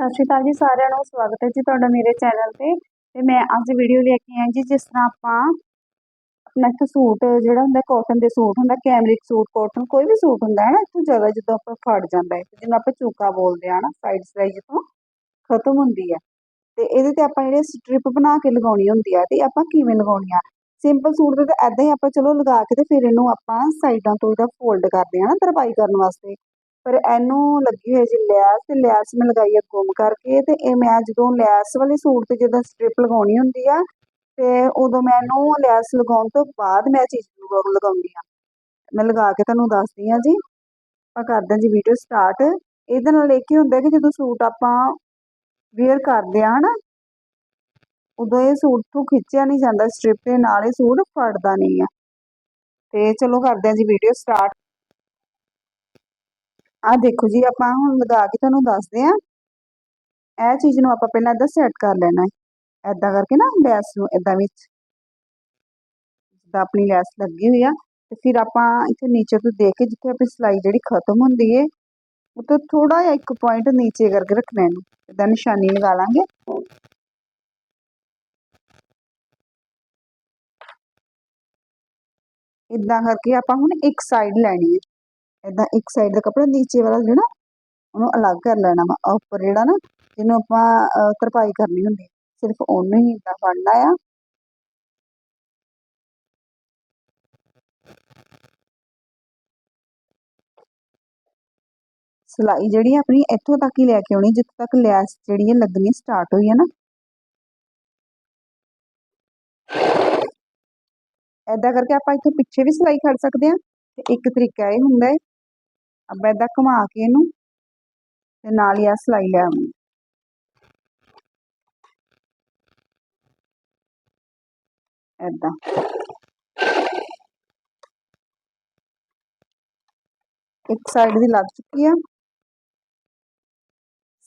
ਸਤਿ ਸ਼੍ਰੀ ਅਕਾਲ ਜੀ ਸਾਰਿਆਂ ਨੂੰ, ਸਵਾਗਤ ਹੈ ਜੀ ਤੁਹਾਡਾ ਮੇਰੇ ਚੈਨਲ ਤੇ। ਤੇ ਮੈਂ ਅੱਜ ਵੀਡੀਓ ਲੈ ਕੇ ਆਈ ਜੀ, ਜਿਸ ਤਰ੍ਹਾਂ ਆਪਾਂ ਆਪਣਾ ਇੱਕ ਸੂਟ, ਜਿਹੜਾ ਹੁੰਦਾ ਕਾਟਨ ਦੇ ਸੂਟ ਹੁੰਦਾ ਕੈਮਰਿਕ ਸੂਟ ਕਾਟਨ ਕੋਈ ਵੀ ਸੂਟ ਹੁੰਦਾ, ਹੈ ਨਾ, ਇੱਥੋਂ ਜ਼ਿਆਦਾ ਜਦੋਂ ਆਪਾਂ ਫੜ ਜਾਂਦਾ ਹੈ ਜਿਹਨੂੰ ਆਪਾਂ ਚੂਕਾ ਬੋਲਦੇ ਆ ਨਾ ਸਾਈਡ ਸਲਾਈ ਜਿੱਥੋਂ ਖਤਮ ਹੁੰਦੀ ਹੈ। ਤੇ ਇਹਦੇ ਤੇ ਆਪਾਂ ਜਿਹੜੇ ਸਟ੍ਰਿਪ ਬਣਾ ਕੇ ਲਗਾਉਣੀ ਹੁੰਦੀ ਆ, ਤੇ ਆਪਾਂ ਕਿਵੇਂ ਲਗਾਉਣੀ ਆ? ਸਿੰਪਲ ਸੂਟ ਤੇ ਤਾਂ ਐਦਾਂ ਹੀ ਆਪਾਂ ਚਲੋ ਲਗਾ ਕੇ ਤੇ ਫਿਰ ਇਹਨੂੰ ਆਪਾਂ ਸਾਈਡਾਂ ਤੋਂ ਇਹਦਾ ਫੋਲਡ ਕਰਦੇ ਆ ਨਾ ਤਰਪਾਈ ਕਰਨ ਵਾਸਤੇ ਪਰ ਇਹਨੂੰ ਲੱਗੀ ਹੋਈ ਸੀ ਲੈਸ ਤੇ ਲੈਸ ਮੈਂ ਲਗਾਈ ਆ ਗੁੰਮ ਕਰਕੇ ਤੇ ਇਹ ਮੈਂ ਜਦੋਂ ਲੈਸ ਵਾਲੇ ਸੂਟ ਤੇ ਜਦੋਂ ਸਟ੍ਰਿਪ ਲਗਾਉਣੀ ਹੁੰਦੀ ਆ ਤੇ ਉਦੋਂ ਮੈਂ ਇਹਨੂੰ ਲੈਸ ਲਗਾਉਣ ਤੋਂ ਬਾਅਦ ਮੈਂ ਚੀਜ਼ ਨੂੰ ਲਗਾਉਂਦੀ ਆ। ਮੈਂ ਲਗਾ ਕੇ ਤੁਹਾਨੂੰ ਦੱਸਦੀ ਆ ਜੀ। ਆਪਾਂ ਕਰਦੇ ਹਾਂ ਜੀ ਵੀਡੀਓ ਸਟਾਰਟ ਇਹਦੇ ਨਾਲ ਇਹ ਕੀ ਹੁੰਦਾ ਕਿ ਜਦੋਂ ਸੂਟ ਆਪਾਂ ਵੇਅਰ ਕਰਦੇ ਆ ਹਨਾ ਉਦੋਂ ਇਹ ਸੂਟ ਤੋਂ ਖਿੱਚਿਆ ਨਹੀਂ ਜਾਂਦਾ ਸਟ੍ਰਿਪ ਦੇ ਨਾਲ ਇਹ ਸੂਟ ਫੜਦਾ ਨਹੀਂ ਆ। ਤੇ ਚਲੋ ਕਰਦੇ ਹਾਂ ਜੀ ਵੀਡੀਓ ਸਟਾਰਟ ਆ ਦੇਖੋ ਜੀ, ਆਪਾਂ ਹੁਣ ਵਧਾ ਕੇ ਤੁਹਾਨੂੰ ਦੱਸਦੇ ਆ ਇਹ ਚੀਜ਼ ਨੂੰ ਆਪਾਂ ਪਹਿਲਾਂ ਇਦਾਂ ਸੈੱਟ ਕਰ ਲੈਣਾ ਹੈ। ਇਦਾਂ ਕਰਕੇ ਨਾ ਲੈਸ ਨੂੰ ਇਦਾਂ ਵਿੱਚ। ਜਿੱਦਾਂ ਆਪਣੀ ਲੈਸ ਲੱਗੀ ਹੋਈ ਆ, ਤੇ ਫਿਰ ਆਪਾਂ ਇੱਥੇ ਨੀਚੇ ਤੋਂ ਦੇਖ ਕੇ ਜਿੱਥੇ ਆਪਣੀ ਸਲਾਈ ਜਿਹੜੀ ਖਤਮ ਹੁੰਦੀ ਏ, ਉੱਥੇ ਥੋੜਾ ਜਿਹਾ ਇੱਕ ਪੁਆਇੰਟ ਨੀਚੇ ਕਰਕੇ ਰੱਖਣਾ ਇਹਨੂੰ। ਇਦਾਂ ਨਿਸ਼ਾਨੀ ਲਗਾ ਲਾਂਗੇ। ਇਦਾਂ ਕਰਕੇ ਆਪਾਂ ਹੁਣ ਇੱਕ ਸਾਈਡ ਲੈਣੀ ਹੈ। ਇਦਾਂ ਇੱਕ ਸਾਈਡ ਦਾ ਕੱਪੜਾ, ਨੀਚੇ ਵਾਲਾ ਜਿਹੜਾ ਉਹਨੂੰ ਅਲੱਗ ਕਰ ਲੈਣਾ ਵਾ। ਉੱਪਰ ਜਿਹੜਾ ਨਾ, ਜਿਹਨੂੰ ਆਪਾਂ ਤਰਪਾਈ ਕਰਨੀ ਹੁੰਦੀ ਸਿਰਫ ਉਹਨੂੰ ਹੀ ਇਦਾਂ ਫੜਨਾ ਆ। ਸਲਾਈ ਜਿਹੜੀ ਆਪਣੀ ਇੱਥੋਂ ਤੱਕ ਹੀ ਲੈ ਕੇ ਆਉਣੀ, ਜਿੱਥੇ ਤੱਕ ਲੈਸ ਜਿਹੜੀ ਹੈ ਲੱਗਣੀ ਸਟਾਰਟ ਹੋਈ ਹੈ ਨਾ। ਐਦਾਂ ਕਰਕੇ ਆਪਾਂ ਇੱਥੋਂ ਪਿੱਛੇ ਵੀ ਸਲਾਈ ਖੜ ਸਕਦੇ ਆ, ਤੇ ਇੱਕ ਤਰੀਕਾ ਇਹ ਹੁੰਦਾ ਹੈ ਆਪਾਂ ਐਦਾਂ ਘੁਮਾ ਕੇ ਇਹਨੂੰ ਤੇ ਨਾਲ ਹੀ ਆ ਸਲਾਈ ਲੈ ਆਉਂਗੀ ਐਦਾਂ ਇੱਕ ਸਾਈਡ ਦੀ ਲੱਗ ਚੁੱਕੀ ਆ।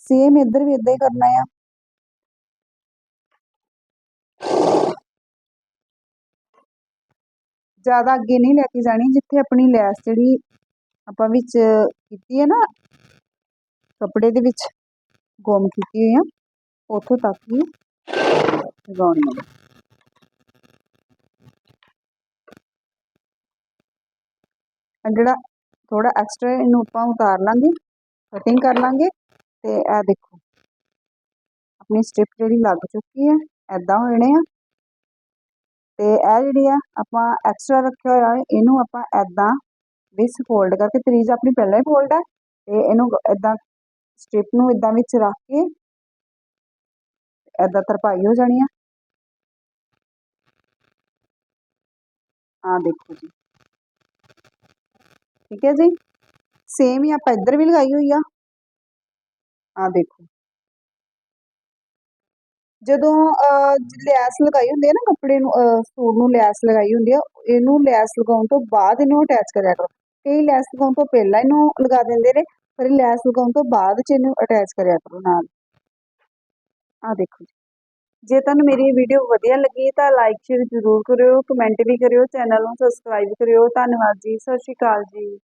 ਸੇਮ ਇੱਧਰ ਵੀ ਇਦਾਂ ਹੀ ਕਰਨਾ ਆ। ਜ਼ਿਆਦਾ ਅੱਗੇ ਨਹੀਂ ਲੈ ਕੇ ਜਾਣੀ, ਜਿੱਥੇ ਆਪਣੀ ਲੈਸ ਜਿਹੜੀ ਆਪਾਂ ਵਿੱਚ ਕੀਤੀ ਹੈ ਨਾ, ਕੱਪੜੇ ਦੇ ਵਿੱਚ ਗੁੰਮ ਕੀਤੀ ਹੋਈ ਆ ਉੱਥੋਂ ਤੱਕ ਹੀ ਲਗਾਉਣੀ ਹੈ। ਜਿਹੜਾ ਥੋੜਾ ਐਕਸਟਰਾ ਇਹਨੂੰ ਆਪਾਂ ਉਤਾਰ ਲਾਂਗੇ ਕਟਿੰਗ ਕਰ ਲਾਂਗੇ ਤੇ ਇਹ ਦੇਖੋ, ਆਪਣੀ ਸਟ੍ਰਿਪ ਜਿਹੜੀ ਲੱਗ ਚੁੱਕੀ ਹੈ ਐਦਾਂ ਹੋ ਜਾਣੇ ਆ। ਤੇ ਇਹ ਜਿਹੜੀ ਆ, ਆਪਾਂ ਐਕਸਟਰਾ ਰੱਖਿਆ ਹੋਇਆ, ਇਹਨੂੰ ਆਪਾਂ ਐਦਾਂ ਵਿਸ ਫੋਲਡ ਕਰਕੇ ਤਰੀਜ ਆਪਣੀ ਪਹਿਲਾਂ ਹੀ ਫੋਲਡ ਹੈ ਤੇ ਇਹਨੂੰ ਐਦਾਂ ਸਟ੍ਰਿਪ ਨੂੰ ਇਦਾਂ ਵਿੱਚ ਰੱਖ ਕੇ ਐਦਾਂ ਤਰਪਾਈ ਹੋ ਜਾਣੀ ਆ। ਆ ਦੇਖੋ ਜੀ। ਠੀਕ ਹੈ ਜੀ? ਸੇਮ ਹੀ ਆਪਾਂ ਇੱਧਰ ਵੀ ਲਗਾਈ ਹੋਈ ਆ। ਆ ਦੇਖੋ। ਜਦੋਂ ਲੈਸ ਲਗਾਈ ਹੁੰਦੀ ਹੈ ਨਾ ਕੱਪੜੇ ਨੂੰ ਸੂਟ ਨੂੰ ਲੈਸ ਲਗਾਈ ਹੁੰਦੀ ਹੈ ਇਹਨੂੰ ਲੈਸ ਲਗਾਉਣ ਤੋਂ ਬਾਅਦ ਇਹਨੂੰ ਅਟੈਚ ਕਰਿਆ ਕਰੋ। ਕਈ ਲੈਸ ਲਗਾਉਣ ਤੋਂ ਪਹਿਲਾਂ ਇਹਨੂੰ ਲਗਾ ਦਿੰਦੇ ਨੇ, ਪਰ ਇਹ ਲੈਸ ਲਗਾਉਣ ਤੋਂ ਬਾਅਦ ਚ ਇਹਨੂੰ ਅਟੈਚ ਕਰਿਆ ਕਰੋ ਨਾਲ। ਆ ਦੇਖੋ ਜੀ। ਜੇ ਤੁਹਾਨੂੰ ਮੇਰੀ ਵੀਡੀਓ ਵਧੀਆ ਲੱਗੀ ਤਾਂ ਲਾਈਕ ਸ਼ੇਅਰ ਜ਼ਰੂਰ ਕਰਿਓ ਕਮੈਂਟ ਵੀ ਕਰਿਓ ਚੈਨਲ ਨੂੰ ਸਬਸਕ੍ਰਾਈਬ ਕਰਿਓ। ਧੰਨਵਾਦ ਜੀ, ਸਤਿ ਸ਼੍ਰੀ ਅਕਾਲ ਜੀ।